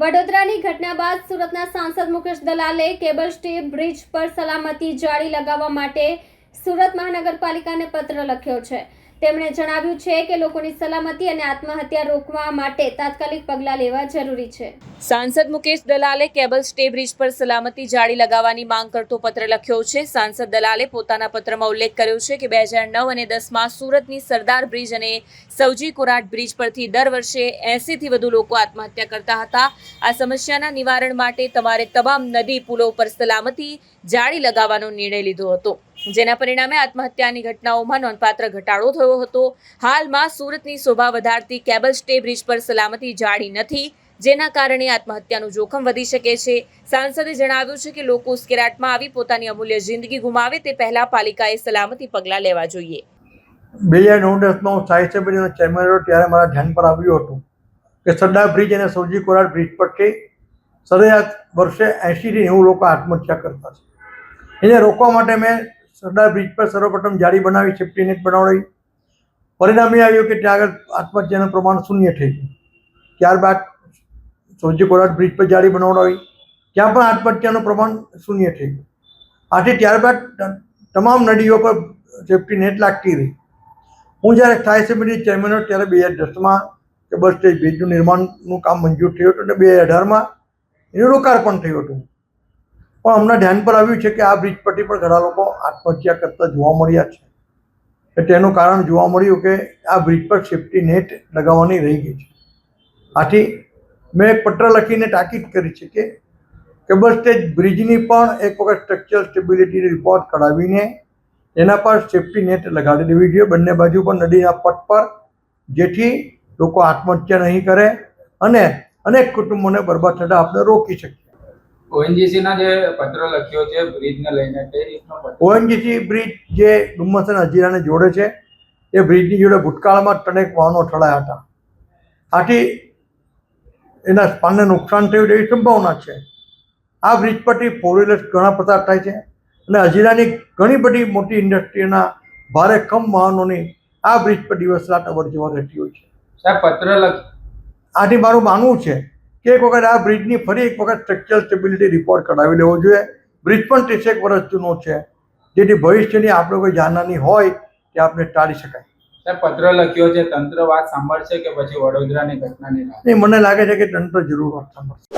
વડોદરાની ઘટના બાદ સુરતના સાંસદ મુકેશ દલાલે કેબલ સ્ટે બ્રિજ પર સલામતી જાળી લગાવવા માટે સુરત મહાનગરપાલિકાને પત્ર લખ્યો છે. તેમણે જણાવ્યું છે કે લોકોની સલામતી અને આત્મહત્યા રોકવા માટે તાત્કાલિક પગલાં લેવા જરૂરી છે. સાંસદ મુકેશ દલાલે કેબલ સ્ટે બ્રિજ પર સલામતી જાળી લગાવવાની માંગ કરતો પત્ર લખ્યો છે. સાંસદ દલાલે પોતાના પત્રમાં ઉલ્લેખ કર્યો છે કે બે હજાર નવ અને દસમાં સુરતની સરદાર બ્રિજ અને સૌજી કોરાટ બ્રિજ પરથી દર વર્ષે એંસીથી વધુ લોકો આત્મહત્યા કરતા હતા. આ સમસ્યાના નિવારણ માટે તમારે તમામ નદી પુલો પર સલામતી જાળી લગાવવાનો નિર્ણય લીધો હતો. જેના પરિણામે આત્મહત્યાની ઘટનાઓમાં નોંધપાત્ર ઘટાડો થયો હતો. હાલમાં સુરતની શોભા વધારતી કેબલ સ્ટે બ્રિજ પર સલામતી જાળી નથી, જેના કારણે આત્મહત્યાનું જોખમ વધી શકે છે. સાંસદે જણાવ્યું છે કે લોકો ઉશ્કેરાટમાં આવી પોતાની અમૂલ્ય જિંદગી ગુમાવે તે પહેલા પાલિકાએ સલામતી પગલાં લેવા જોઈએ. બે હજાર નવ દસમાં હું સાહિત્ય બ્રિજનો ચેરમેન હતો ત્યારે મારા ધ્યાન પર આવ્યું હતું કે સરદાર બ્રિજ અને સૌજી કોરાડ બ્રિજ પરથી સરેરાશ વર્ષે એંશીથી નેવું લોકો આત્મહત્યા કરતા છે. એને રોકવા માટે મેં સરદાર બ્રિજ પર સર્વપ્રથમ જાળી બનાવી સેફ્ટી નેટ બનાવડાવી પરિણામે આવ્યું કે ત્યાં આગળ આત્મહત્યાનું પ્રમાણ શૂન્ય થઈ ગયું. ત્યારબાદ સૌજી કોરાટ બ્રિજ પર જાળી બનાવડાવી. ત્યાં પણ આત્મહત્યાનું પ્રમાણ શૂન્ય થઈ ગયું. આથી ત્યારબાદ તમામ નદીઓ પર સેફ્ટી નેટ લાગતી રહી. હું જ્યારે સ્થાયી સમિતિ ચેરમેન હતો ત્યારે બે હજાર દસમાં કે બસ સ્ટેજ બ્રિજનું નિર્માણનું કામ મંજૂર થયું હતું અને બે હજાર અઢારમાં એનું લોકાર્પણ થયું હતું. પણ હમણાં ધ્યાન પર આવ્યું છે કે આ બ્રિજ પરથી પણ ઘણા લોકો આત્મહત્યા કરતા જોવા મળ્યા છે. તેનું કારણ જોવા મળ્યું કે આ બ્રિજ પર સેફ્ટી નેટ લગાવવાની રહી ગઈ છે. આથી મેં પત્ર લખીને તાકીદ કરી છે કે કેબલ સ્ટેજ બ્રિજની પણ એક વખત સ્ટ્રક્ચરલ સ્ટેબિલિટી રિપોર્ટ કરાવીને એના પર સેફ્ટી નેટ લગાડી દેવી. જોઈએ બંને બાજુ પર નદીના પટ પર, જેથી લોકો આત્મહત્યા નહીં કરે અને અનેક કુટુંબોને બરબાદ થતા આપણે રોકી શકીએ ઓએનજીસી ના જે પત્ર લખ્યો છે બ્રિજ ને લઈને તે રીતનો ઓએનજીસી બ્રિજ જે ડુમ્મસ અને હજીરાને જોડે છે એ બ્રિજની જોડે ભૂતકાળમાં ત્રણેક વાહનો ઠળાયા હતા. આથી એના સ્પાનને નુકસાન થયું તેવી સંભાવના છે. આ બ્રિજ પરથી ફોર વ્હીલર્સ ઘણા પસાર થાય છે અને હજીરાની ઘણી બધી મોટી ઇન્ડસ્ટ્રીના ભારે કમ વાહનોની આ બ્રિજ પર દિવસ રાત અવર જવર રહેતી હોય છે. સાહેબ પત્ર લખ આથી મારું માનવું છે કે એક વખત આ બ્રિજની ફરી એક વખત સ્ટ્રક્ચરલ સ્ટેબિલિટી રિપોર્ટ કઢાવી લેવો જોઈએ. બ્રિજ પણ ત્રીસેક વર્ષ જૂનો છે. જેથી ભવિષ્યની આપણે કોઈ જાનહાની હોય તે આપણે ટાળી શકાય. સાહેબ પત્ર લખ્યો છે તંત્ર વાત સાંભળશે કે પછી વડોદરાની ઘટનાની નહીં મને લાગે છે કે તંત્ર જરૂર વાત સાંભળશે.